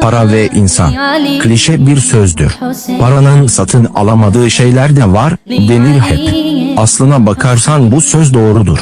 Para ve insan. Klişe bir sözdür. Paranın satın alamadığı şeyler de var, denir hep. Aslına bakarsan bu söz doğrudur.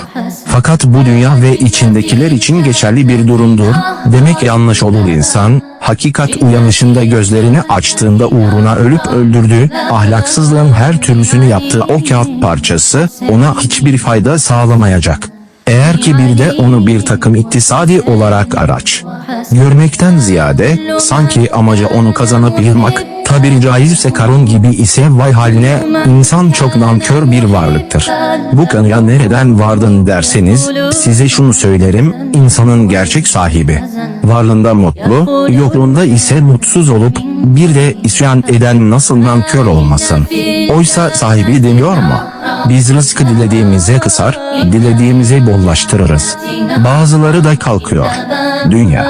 Fakat bu dünya ve içindekiler için geçerli bir durumdur. Demek yanlış olur insan, hakikat uyanışında gözlerini açtığında uğruna ölüp öldürdüğü, ahlaksızlığın her türlüsünü yaptığı o kağıt parçası, ona hiçbir fayda sağlamayacak. Eğer ki bir de onu bir takım iktisadi olarak araç görmekten ziyade sanki amacı onu kazanıp yılmak tabiri caizse karun gibi ise vay haline insan çok nankör bir varlıktır. Bu kanıya nereden vardın derseniz size şunu söylerim insanın gerçek sahibi varlığında mutlu yokluğunda ise mutsuz olup bir de isyan eden nasıl nankör olmasın. Oysa sahibi demiyor mu? Biz rızkı dilediğimize kısar, dilediğimize bollaştırırız. Bazıları da kalkıyor. Dünya.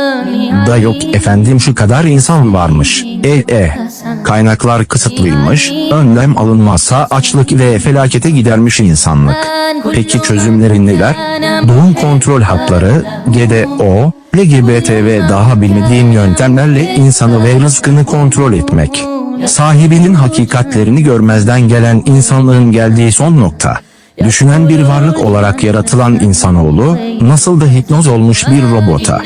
Da yok efendim şu kadar insan varmış. E e. Kaynaklar kısıtlıymış. Önlem alınmazsa açlık ve felakete gidermiş insanlık. Peki çözümleri neler? Doğum kontrol hapları, GDO, LGBT ve daha bilmediğim yöntemlerle insanı ve rızkını kontrol etmek. Sahibinin hakikatlerini görmezden gelen insanlığın geldiği son nokta. Düşünen bir varlık olarak yaratılan insanoğlu nasıl da hipnoz olmuş bir robota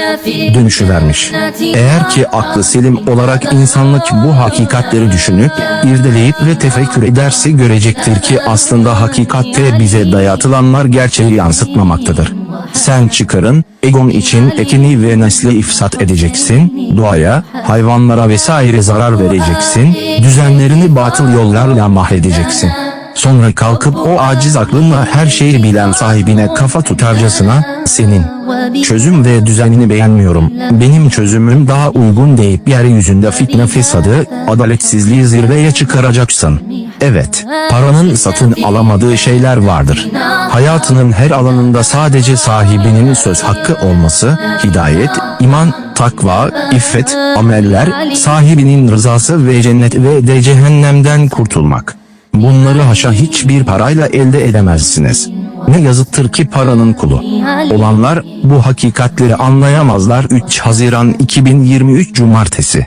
dönüşüvermiş. Eğer ki aklı selim olarak insanlık bu hakikatleri düşünüp irdeleyip ve tefekkür ederse görecektir ki aslında hakikatte bize dayatılanlar gerçeği yansıtmamaktadır. Sen çıkarın, egon için ekini ve nesli ifsat edeceksin, doğaya, hayvanlara vesaire zarar vereceksin, düzenlerini batıl yollarla mahvedeceksin. Sonra kalkıp o aciz aklınla her şeyi bilen sahibine kafa tutarcasına, senin çözüm ve düzenini beğenmiyorum, benim çözümüm daha uygun deyip yeryüzünde fitne fesadı, adaletsizliği zirveye çıkaracaksın. Evet, paranın satın alamadığı şeyler vardır. Hayatının her alanında sadece sahibinin söz hakkı olması, hidayet, iman, takva, iffet, ameller, sahibinin rızası ve cennet ve de cehennemden kurtulmak. Bunları haşa hiçbir parayla elde edemezsiniz. Ne yazıktır ki paranın kulu. Olanlar bu hakikatleri anlayamazlar 3 Haziran 2023 Cumartesi.